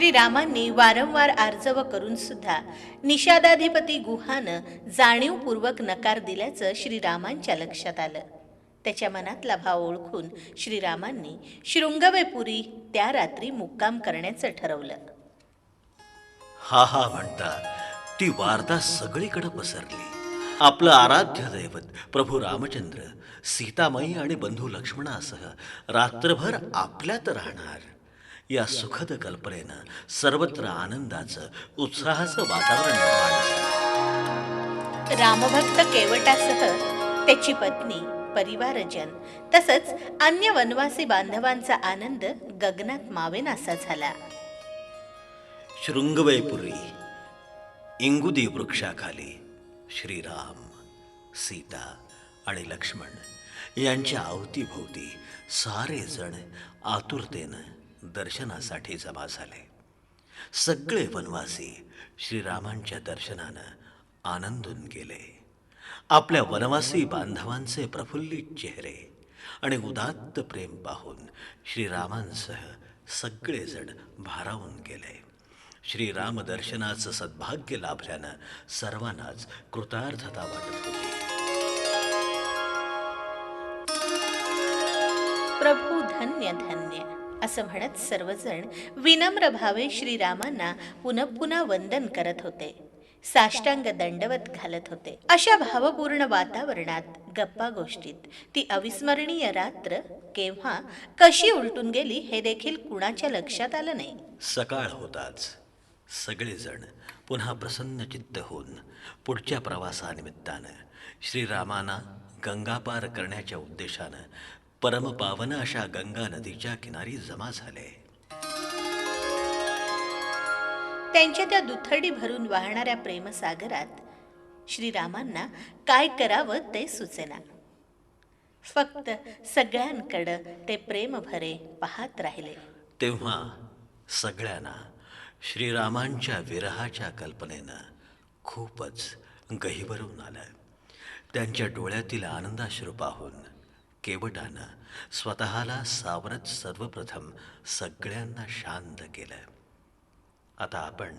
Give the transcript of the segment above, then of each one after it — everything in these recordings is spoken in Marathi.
श्रीरामांनी वारंवार आर्जव करून सुद्धा निषादाधिपती गुहानं जाणीवपूर्वक नकार दिल्याचं श्रीरामांच्या लक्षात आलं. त्याच्या मनातला भाव ओळखून श्रीरामांनी शृंगवेपुरी त्या रात्री मुक्काम करण्याचं ठरवलं. हा हा म्हणता ती वार्ता सगळीकडे पसरली. आपलं आराध्य दैवत प्रभू रामचंद्र सीतामाई आणि बंधू लक्ष्मणासह रात्रभर आपल्यात राहणार. या सुखद कल्पनेनं सर्वत्र आनंदाचं उत्साहाचं वातावरण निर्माण झालं. रामभक्त केवटासह त्याची पत्नी परिवारजन तसंच अन्य वनवासी बांधवांचा आनंद गगनात मावेनासा झाला. शृंगवैपुरी इंगुदी वृक्षाखाली श्रीराम सीता आणि लक्ष्मण यांच्या अवतीभोवती सारे जण आतुरतेनं दर्शनासाठी जमा झाले. सगळे वनवासी श्रीरामांच्या दर्शनानं आनंदून गेले. आपल्या वनवासी बांधवांचे प्रफुल्लित चेहरे आणि उदात्त प्रेम पाहून श्रीरामांसह सगळेजण भारावून गेले. श्रीराम दर्शनाचं सद्भाग्य लाभल्यानं सर्वांनाच कृतार्थता वाटत होती. प्रभू धन्य धन्य. असं म्हणत सर्वजण विनम्र भावे श्रीरामांना पुन्हा पुन्हा वंदन करत होते. साष्टांग दंडवत घालत होते. अशा भावपूर्ण वातावरणात गप्पा गोष्टीत ती अविस्मरणीय रात्र केव्हा कशी उलटून गेली हे देखील कुणाच्या लक्षात आलं नाही. सकाळ होताच. सगळेजण पुन्हा प्रसन्न चित्त होऊन पुढच्या प्रवासानिमित्तानं श्रीरामांना गंगापार करण्याच्या उद्देशानं परमपावन अशा गंगा नदीच्या किनारी जमा झाले. त्यांच्या त्या दुथडी भरून वाहणाऱ्या प्रेमसागरात श्रीरामांना काय करावं ते सुचेना. फक्त सगळ्यांकडं ते प्रेम भरे पाहत राहिले. तेव्हा सगळ्यांना श्रीरामांच्या विरहाच्या कल्पनेनं खूपच गहिवरून आलं. त्यांच्या डोळ्यातील आनंदाश्रू पाहून केवटानं स्वतःला सावरत सर्वप्रथम सगळ्यांना शांत केलं. आता आपण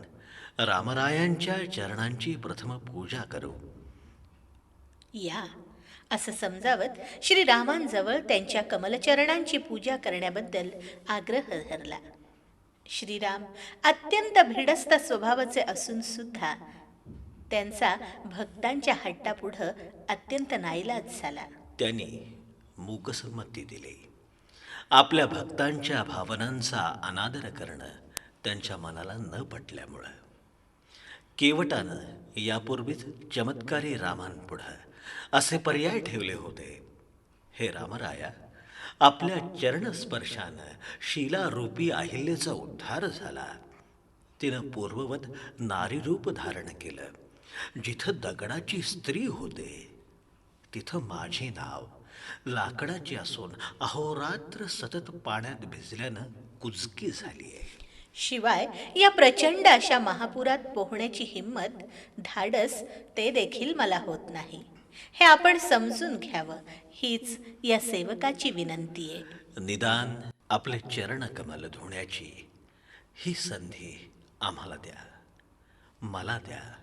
रामरायांच्या चरणांची प्रथम पूजा करू. या. असं समजावत श्रीरामांजवळ त्यांच्या कमलचरणांची पूजा करण्याबद्दल आग्रह धरला श्रीराम अत्यंत भिडस्त स्वभावाचे असून सुद्धा त्यांचा भक्तांच्या हट्टापुढं अत्यंत नाईलाज झाला. त्यांनी मूकसंमती दिली. आपल्या भक्तांच्या भावनांचा अनादर करणं त्यांच्या मनाला न पटल्यामुळं. केवटानं यापूर्वीच चमत्कारी रामांपुढं असे पर्याय ठेवले होते. हे रामराया आपल्या चरणस्पर्शानं शिलारूपी अहिल्याचा उद्धार झाला. तिनं पूर्ववत नारीरूप धारण केलं. जिथं दगडाची स्त्री होते तिथं माझे नाव लाकडाचे असून अहोरात्र सतत पाण्यात भिजल्यानं कुजकी झाली आहे. शिवाय या प्रचंड अशा महापुरात पोहण्याची हिंमत धाडस ते देखील मला होत नाही. हे आपण समजून घ्यावं हीच या सेवकाची विनंती आहे. निदान आपले चरण कमल धुण्याची ही संधी आम्हाला द्या. मला द्या.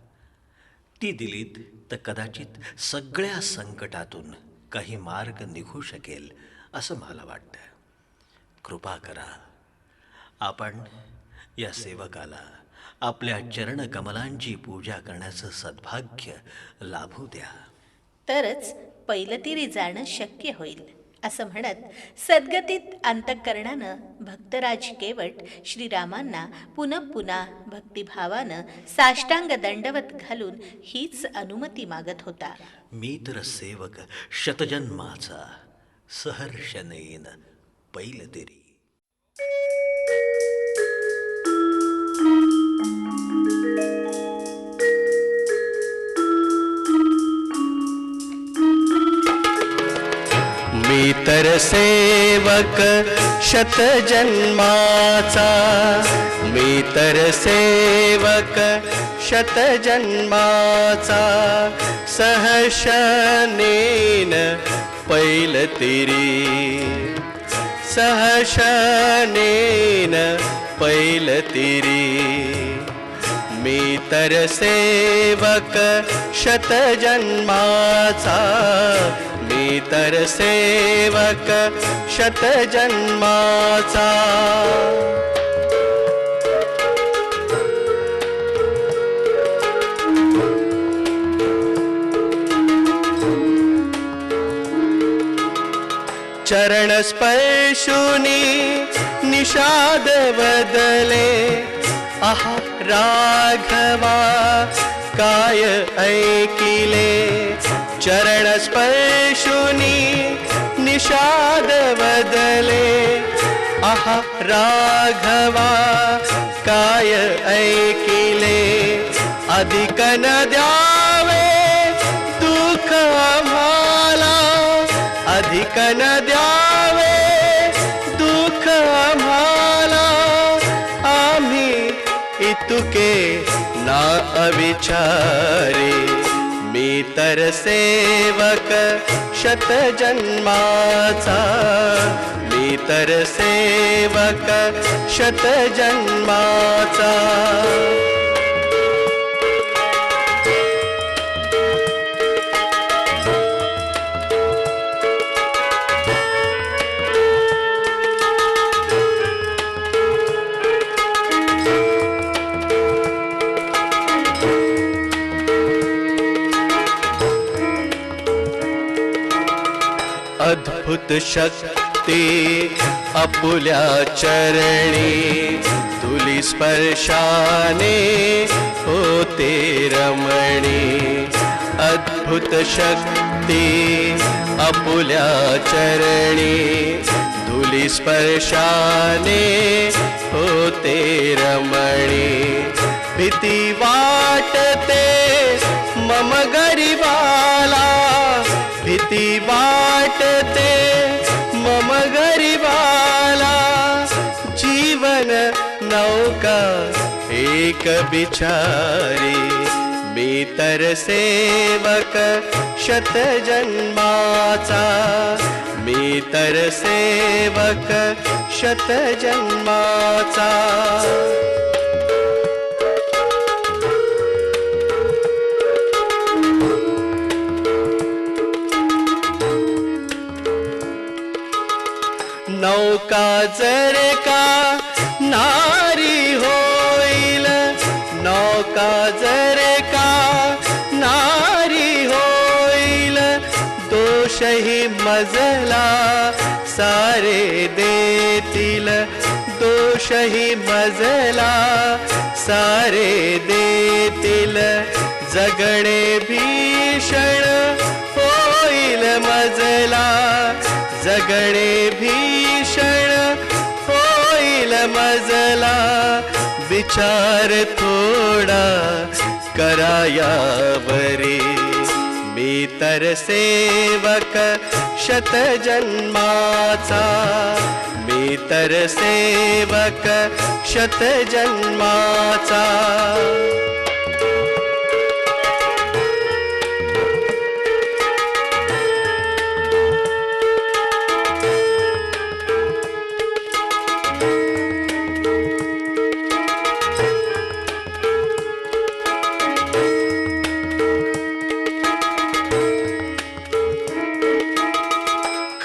ती दिलीत तर कदाचित सगळ्या संकटातून काही मार्ग निघू शकेल असं मला वाटतं कृपा करा. आपण या सेवकाला आपल्या चरणकमलांची पूजा करण्याचं सद्भाग्य लाभू द्या. तरच पैलतीरी जाणं शक्य होईल असं म्हणत सद्गतीत अंतःकरणानं भक्तराज केवट श्रीरामांना पुनः पुन्हा भक्तिभावानं साष्टांग दंडवत घालून हीच अनुमती मागत होता. मी तर सेवक शतजन्माचा सहर्षनेन पैल तेरी। मी तर सेवक शतजन्माचा मी तर सेवक शतजन्माचा सहशनेन पैलतिरी सहशनेन पैलतिरी मी तर सेवक शतजन्माचा मी तर सेवक शतजन्माचा चरणस्पर्शुनि निषादवदले। अह राघवा काय ऐकिले। चरणस्पर्शुनि निषादवदले। अह राघवा काय ऐकिले। अधिकनद्या न द्यावे दुःख आम्हाला. आम्ही इतुके ना अविचारे. मी तर सेवक शतजन्माचा मी तर सेवक शतजन्माचा अद्भुत शक्ती अपुल्या चरणी तुली स्पर्शाने होते रमणी. अद्भुत शक्ती अपुल्या चरणी तुली स्पर्शाने होते रमणी. भीती वाटते मम गरिबाला वाटते मम गरीबाला जीवन नौका एक बिचारी मी तर सेवक शतजन्माचा मी तर सेवक शत जन्माचा जर का नारी होईल. नौका जर का नारी होईल. दोषही मजला सारे देतील. दोषही मजला सारे देतील. जगणे भी सगळे भीषण होईल मजला विचार थोडा करायावरे. मी तर सेवक शतजन्माचा मी तर सेवक शतजन्माचा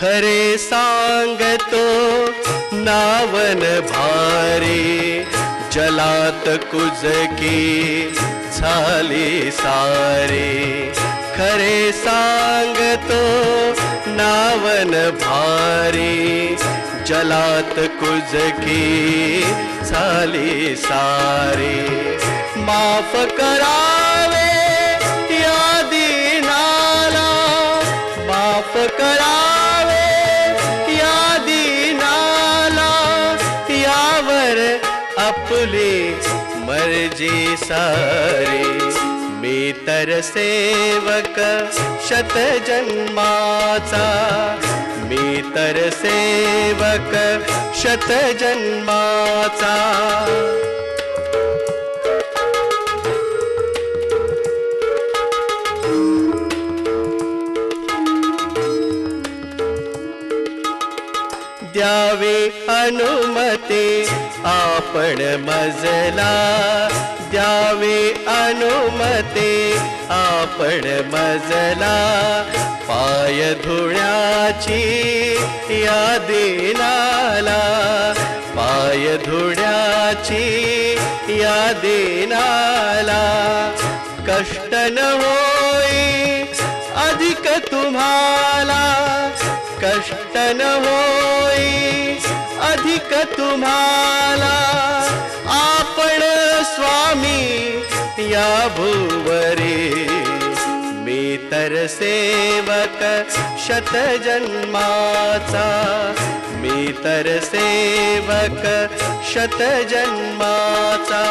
खरे सांगतो नावन भारी जलात कुजकी झाली सारे. खरे सांगतो नावन भारी जलात कुजकी झाली सारे. माफ करा सारे। मी तर सेवक शतजन्माचा मी तर सेवक शतजन्माचा द्यावे अनुमते आपण मजला द्यावे अनुमते आपण मजला पाय धुण्याची या दिनाला पाय धुण्याची या दिनाला कष्ट न होई अधिक तुम्हाला कष्ट न होई अधिक तुम्हाला. आपण स्वामी या भुवरे मी तर सेवक शतजन्माचा. मी तर सेवक शतजन्माचा.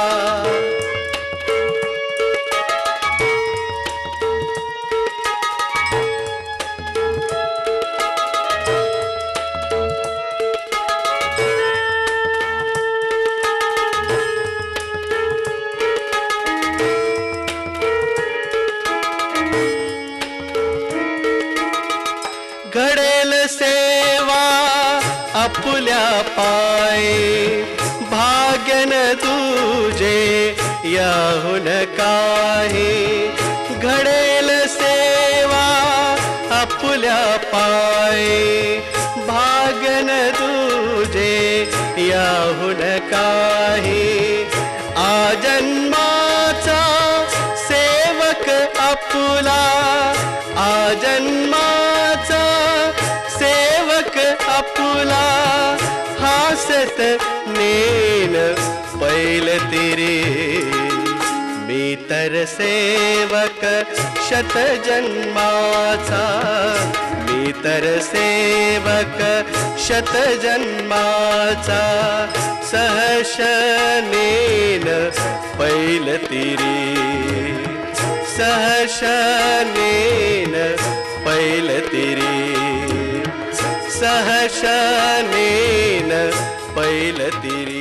पाये भाग्यन तुझे याहून काही? घडेल सेवा आपुल्या पाये. भाग्यन तुझे याहून काही? आजन्माचा सेवक आपुला. आजन्माचा सेवक आपुला. नेन पैल तिरे। मी तर सेवक शतजन्माचा मी तर सेवक शतजन्माचा सहश नेन पैल तिरी। सहशनेन पैल तिरी। सहशनेन पैल तिरी